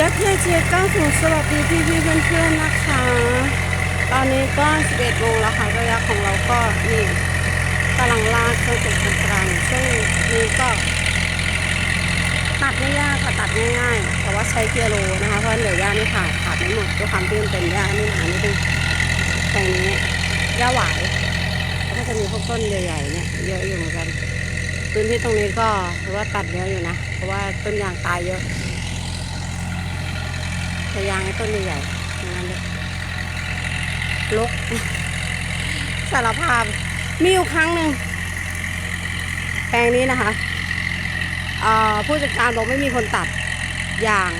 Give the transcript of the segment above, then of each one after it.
ยักษ์เยเจียก้าสูสวัสดีพี่พี่ๆเพื่อนๆนะคะ ตอนนี้ก็ 11โมงแล้วค่ะก็ยักษ์ของเราก็นี่กำลังลากเครื่องจักรกลางช่งนี้ก็ ตัดไม่ยากค่ะตัดง่ายๆแต่ว่าใช้เกียร์โลนะคะเพราะเหลือหญ้าไม่ขาดขาดไม่หมดด้วยความที่มันเป็นหญ้าไม่หนานิดนึงแต่นี้หญ้าหวายแล้วก็จะมีพวกต้นใหญ่ๆเนี่ยเยอะอยู่เหมือนกันพื้นที่ตรงนี้ก็ถือว่าตัดเยอะอยู่นะเพราะว่าต้นยางตายเยอะ แต่ยางต้นใหญ่ๆทั้งนั้นเลยลกสารภาพมีอยู่ครั้งหนึ่งแปลงนี้นะคะอ่อผู้จัดการบอกไม่มีคนตัดยาง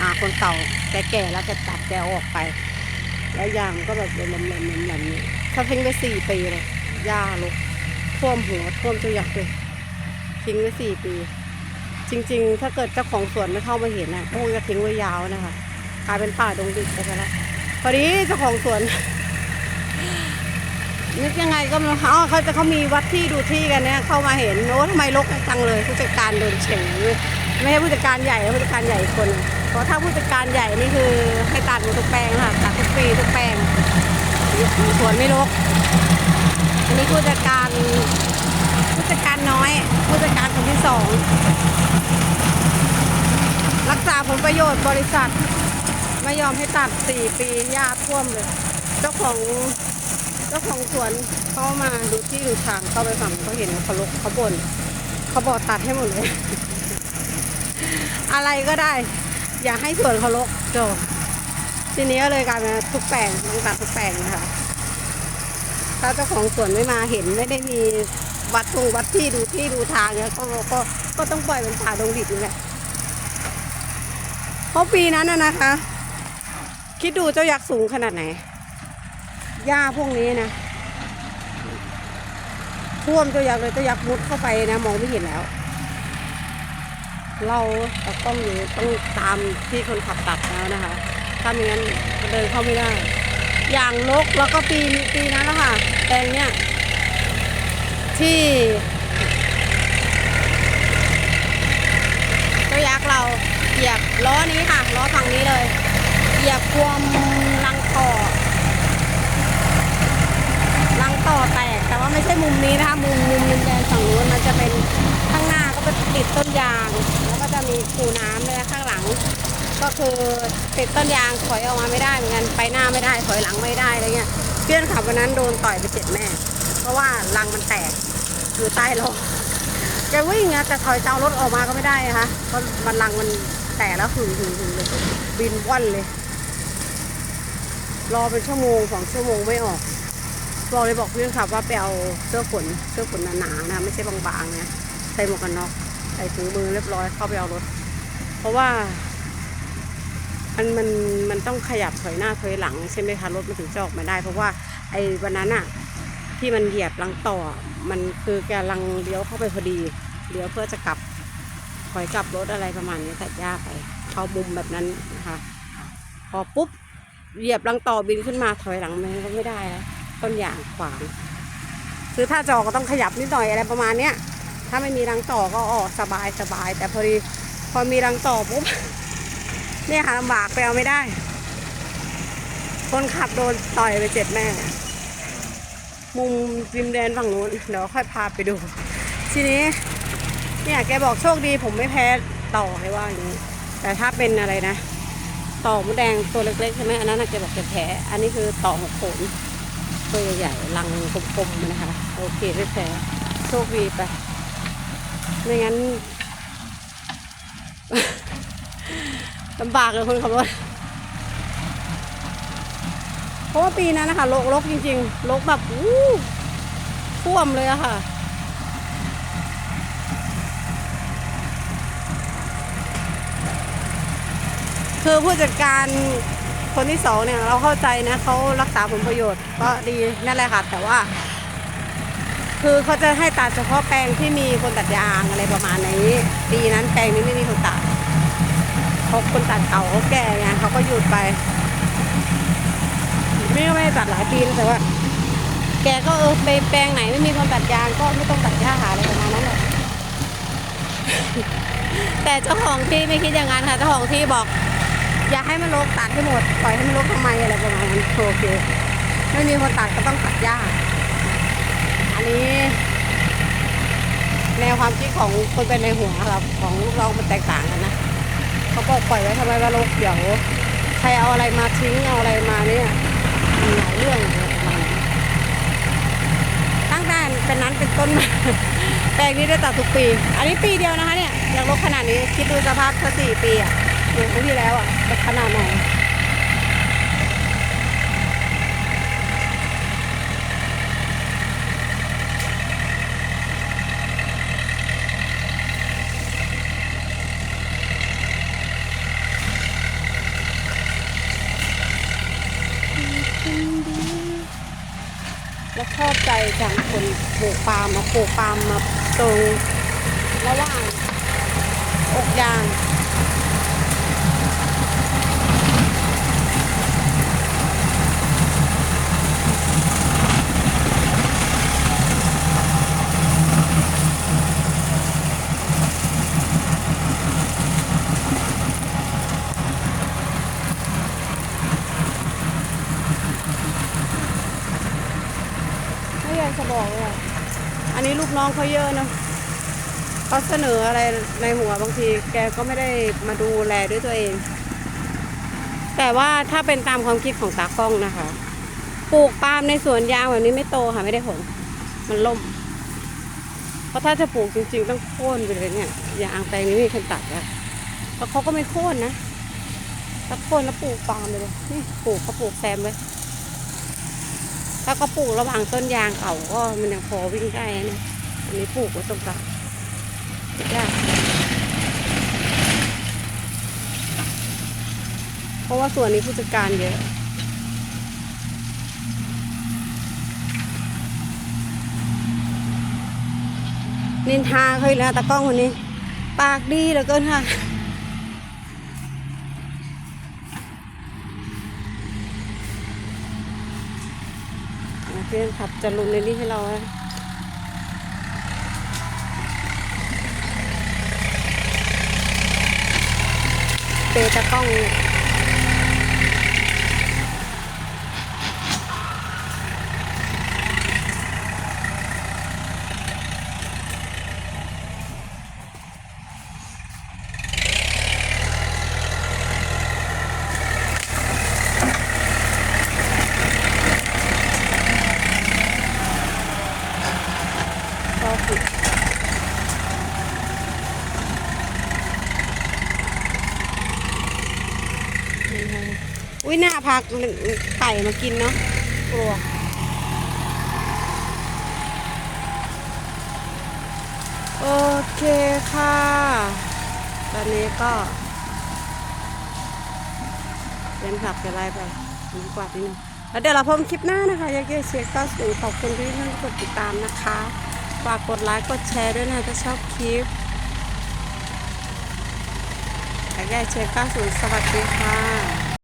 อ่าคนเก่าแกแก่แล้วแกตัดแกออกไป แล้วยางก็แบบลมๆๆๆนี้เขาทิ้งไปสี่ปีเลยหญ้าลกท่วมหัวท่วมเจ้ายักเลยทิ้งไว้สี่ปี จริง ๆ ถ้าเกิดเจ้าของสวนไม่เข้ามาเห็นน่ะคงจะทิ้งไว้ยาวนะคะกลายเป็นป่าดงดิบไปแล้วพอดีเจ้าของสวนนึกยังไงก็ไม่รู้อ๋อเขาจะเขามีวัดที่ดูที่กันเนี่ยเข้ามาเห็นโอ้ทำไมรกจังเลย ผู้จัดการโดนเฉ่งเลยไม่ใช่ผู้จัดการใหญ่ผู้จัดการใหญ่คน เพราะถ้าผู้จัดการใหญ่นี่คือให้ตัดหมดทุกแปลงค่ะตัดทุกปีทุกแปลงสวนไม่รกอันนี้ผู้จัดการ ผู้จัดการน้อยผู้จัดการคนที่สองรักษาผลประโยชน์บริษัท ไม่ยอมให้ตัดสี่ปีหญ้าท่วมเลย เจ้าของเจ้าของสวนเขามาดูที่ดูทางเข้าไปฝั่งเขาเห็นเขาลกเขาบ่นเขาบอกตัดให้หมดเลย อะไรก็ได้ อย่าให้สวนเขาลกจบทีนี้ก็เลยกลายเป็นทุกแปลงต้องตัดทุกแปลงนะคะถ้าเจ้าของสวนไม่มาเห็นไม่ได้มี วัดตรงวัดที่ดูที่ดูทางเนี่ยก็ก็ก็ต้องปล่อยเป็นป่าดงดิบนี่แหละเพราะปีนั้นน่ะนะคะ คิดดูเจ้ายักษ์สูงขนาดไหนหญ้าพวกนี้นะท่วมเจ้ายักษ์เลยเจ้ายักษ์มุดเข้าไปนะมองไม่เห็นแล้ว เราต้องอยู่ต้องตามที่คนขับตัดแล้วนะคะถ้าไม่งั้นเดินเข้าไม่ได้ อย่างลกแล้วก็ปีปีนั้นแล้วค่ะ ที่ เจ้ายักษ์เราเหยียบล้อนี้ค่ะล้อฝั่งนี้เลย เหยียบพวงลังต่อรังต่อแตกแต่ว่าไม่ใช่มุมนี้นะคะมุมมุมมุมแดงฝั่งนู้นมันจะเป็นข้างหน้าก็เป็นติดต้นยาง แล้วก็จะมีคูน้ำด้วยข้างหลัง ก็คือติดต้นยางถอยออกมาไม่ได้เหมือนกันไปหน้าไม่ได้ถอยหลังไม่ได้อะไรเงี้ยเพื่อนขับวันนั้นโดนต่อยไปเจ็ดแม่ ราะว่ารังมันแตกอยู่ใต้ล้อแกวิ่งอะแต่ถอยเจ้ารถออกมาก็ไม่ได้นะคะเพราะมันรังมันแตกแล้วหึ่งหึ่งหึ่งเลยบินว่อนเลย รอเป็นชั่วโมงสองชั่วโมงไม่ออกบอกเลยบอกเพื่อนขับว่าไปเอาเสื้อขนเสื้อขนหนาๆนะไม่ใช่บางๆนะใส่หมวกกันน็อกใส่ถุงมือเรียบร้อยเข้าไปเอารถ เพราะว่ามันมันมันต้องขยับถอยหน้าถอยหลังใช่ไหมคะรถมันถึงจะออกมาได้ เพราะว่าไอ้วันนั้นอะ ที่มันเหยียบลังต่อ มันคือแกลังเลี้ยวเข้าไปพอดีเลี้ยวเพื่อจะกลับถอยกลับรถอะไรประมาณนี้ตัดหญ้าไป เข้ามุมแบบนั้นนะคะพอปุ๊บเหยียบลังต่อบินขึ้นมาถอยหลังมันก็ไม่ได้แล้วต้นยางขวางคือถ้าจอก็ต้องขยับนิดหน่อยอะไรประมาณเนี้ยถ้าไม่มีรังต่อก็ออกสบายสบาย แต่พอดีพอมีรังต่อปุ๊บเนี่ยค่ะลำบากไปเอาไม่ได้ คนขับโดนต่อยไปเจ็ดแม่ มุมริมแดนฝั่งนู้นเดี๋ยวค่อยพาไปดู ทีนี้ เนี่ยแกบอกโชคดีผมไม่แพ้ต่อให้ว่าอย่างนี้ แต่ถ้าเป็นอะไรนะ ต่อมดแดงตัวเล็กๆใช่ไหมอันนั้นแกบอกแกแพ้ อันนี้คือต่อหกขนตัวใหญ่ๆรังกลมๆนะคะ โอเคไม่แพ้โชคดีไปไม่งั้นลำบากเลยคนขับรถ เพราะว่าปีนั้นนะคะโลกลกจริงๆโลกแบบอู้ท่วมเลยอะค่ะ คือผู้จัดการคนที่สองเนี่ยเราเข้าใจนะเขารักษาผลประโยชน์ก็ดีนั่นแหละค่ะแต่ว่า คือเขาจะให้ตัดเฉพาะแปลงที่มีคนตัดยางอะไรประมาณนี้ปีนั้นแปลงนี้ไม่มีคนตัดเขาคนตัดเก่าเขาแก่ไงเขาก็หยุดไป ไม่ไม่ได้ตัดหลายปีนะแต่ว่า แกก็เออไปแปลงไหนไม่มีคนตัดยางก็ไม่ต้องตัดหญ้าหาอะไรประมาณนั้นแหละแต่เจ้าของที่ไม่คิดอย่างนั้นค่ะเจ้าของที่บอก อย่าให้มันรกตัดให้หมดปล่อยให้มันรกทำไมอะไรประมาณนั้นโอเคไม่มีคนตัดก็ต้องตัดหญ้าอันนี้แนวความคิดของคนเป็นในหัวครับของลูกเรามันแตกต่างกันนะเขาบอกปล่อยไว้ทำไมว่ารกเดี๋ยวใครเอาอะไรมาทิ้งเอาอะไรมาเนี่ยมีหลายเรื่องเลยประมาณนั้นตั้งแต่เป็นนั้นเป็นต้นมา แปลงนี้ได้ตัดทุกปี อันนี้ปีเดียวนะคะเนี่ยยังรกขนาดนี้คิดดูสภาพถ้าสี่ปีอะเหมือนปีที่แล้วอะจะขนาดไหน แล้วชอบใจจังคนปลูกปาล์มมาปลูกปาล์มมาตรงระหว่างอกยาง ไม่อยากจะบอกเลยอะ อันนี้ลูกน้องเขาเยอะนะเขาเสนออะไรในหัวบางที แกก็ไม่ได้มาดูแลด้วยตัวเอง แต่ว่าถ้าเป็นตามความคิดของตากล้องนะคะ ปลูกปาล์มในสวนยางแบบนี้ไม่โตค่ะไม่ได้ผล มันล่ม เพราะถ้าจะปลูกจริง ๆ ต้องโค่นไปเลยเนี่ยยางแปลงนี้ม่มีคนตัดแล้วแล้วเขาก็ไม่โค่นนะถ้าโค่นแล้วปลูกปาล์มไปเลยนี่ปลูกเขาปลูกแซมไว้ ถ้าก็ปลูกระหว่างต้นยางเก่าก็มันยังพอวิ่งได้นะเนี่ยอันนี้ปลูกไว้ตรงกลางยากเพราะว่าส่วนนี้ผู้จัดการเยอะนินทาเคยแล้วตากล้องคนนี้ ปากดีเหลือเกินค่ะ เพื่อนขับจะลงในนี้ให้เราเตะตะกล้องเนี่ยก็ผิด อุ้ยหน้าพักไก่มากินเนาะกลัวโอเคค่ะ ตอนนี้ก็เรียนขับจะไล่ไปมีกว่าดนิดนึงแล้วเดี๋ยวเราพบคลิปหน้านะคะยากจะเช็คก็สูงขอบคุณที่ท่านกดติดตามนะคะฝากกดไลค์กดแชร์ด้วยนะถ้าชอบคลิปยากได้เช็คก็สูงสวัสดีค่ะ